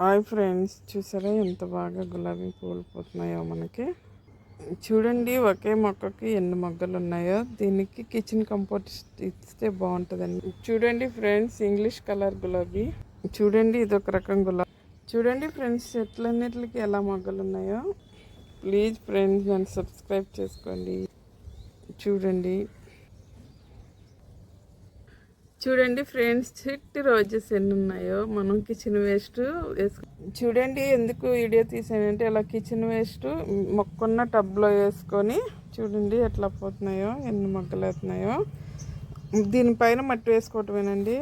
Hi friends చూసారా ఎంత బాగా గులాబీ పూలు పోతున్నాయో మనకి? చూడండి ఒకే మొక్కకి ఎన్ని మొగ్గలు ఉన్నాయో. దీనికి కిచెన్ కంపోర్ట్ ఇస్తే బాగుంటుందండి చూడండి ఫ్రెండ్స్ ఇంగ్లీష్ కలర్ గులాబీ. చూడండి ఇది ఒక రకం గులాబీ. చూడండి ఫ్రెండ్స్ చెట్లన్నిటికి ఎలా మొగ్గలు ఉన్నాయో. ప్లీజ్ ఫ్రెండ్స్ నన్ను సబ్స్క్రైబ్ చేసుకోండి. చూడండి. చూడండి ఫ్రెండ్స్ చిట్టి రోజెస్ ఎన్ని ఉన్నాయో మనం కిచెన్ వేస్ట్ వేసుకు చూడండి ఎందుకు వీడియో తీసానంటే ఇలా కిచెన్ వేస్ట్ మొక్కున్న టబ్లో వేసుకొని చూడండి ఎట్లా పోతున్నాయో ఎన్ని మొక్కలు అవుతున్నాయో దీనిపైన మట్టి వేసుకోవటమేనండి.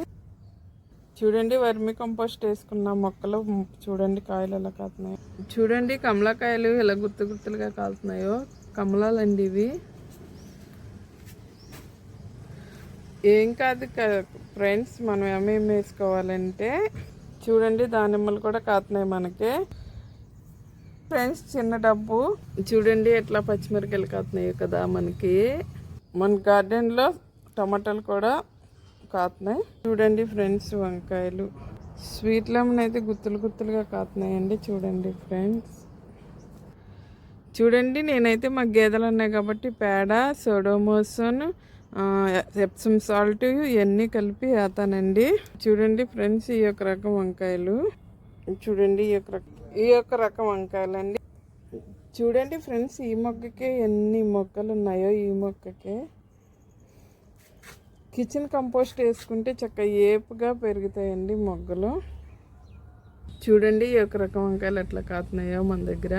చూడండి వర్మి కంపోస్ట్ వేసుకున్న మొక్కలు చూడండి కాయలు ఎలా కాతున్నాయో. చూడండి కమలాకాయలు ఎలా గుర్తు గుర్తులుగా కాలుతున్నాయో. కమలాలండి ఇవి. ఏం కాదు ఫ్రెండ్స్ మనం ఏమేమి వేసుకోవాలంటే చూడండి దానిమ్మలు కూడా కాతున్నాయి మనకి. ఫ్రెండ్స్ చిన్న డబ్బు. చూడండి ఎట్లా పచ్చిమిరకాయలు కాతున్నాయి కదా మనకి. మన గార్డెన్లో టమాటాలు కూడా కాతున్నాయి చూడండి ఫ్రెండ్స్ వంకాయలు. స్వీట్ లెమన్ అయితే గుత్తులు గుత్తులుగా కాతున్నాయండి చూడండి ఫ్రెండ్స్. చూడండి నేనైతే మా గేదెలు ఉన్నాయి కాబట్టి పేడ సోడోమోసన్ ఎప్సమ్ సాల్ట్ ఇవన్నీ కలిపి వేస్తానండి. చూడండి ఫ్రెండ్స్ ఈ యొక్క రకం వంకాయలు. చూడండి ఈ యొక్క రకం ఈ యొక్క రకం వంకాయలండి. చూడండి ఫ్రెండ్స్ ఈ మొక్కకే ఎన్ని మొక్కలు ఉన్నాయో ఈ మొక్కకే. కిచెన్ కంపోస్ట్ వేసుకుంటే చక్క ఏపుగా పెరుగుతాయండి మొగ్గలు. చూడండి ఈ యొక్క రకం వంకాయలు ఎట్లా కాతున్నాయో మన దగ్గర.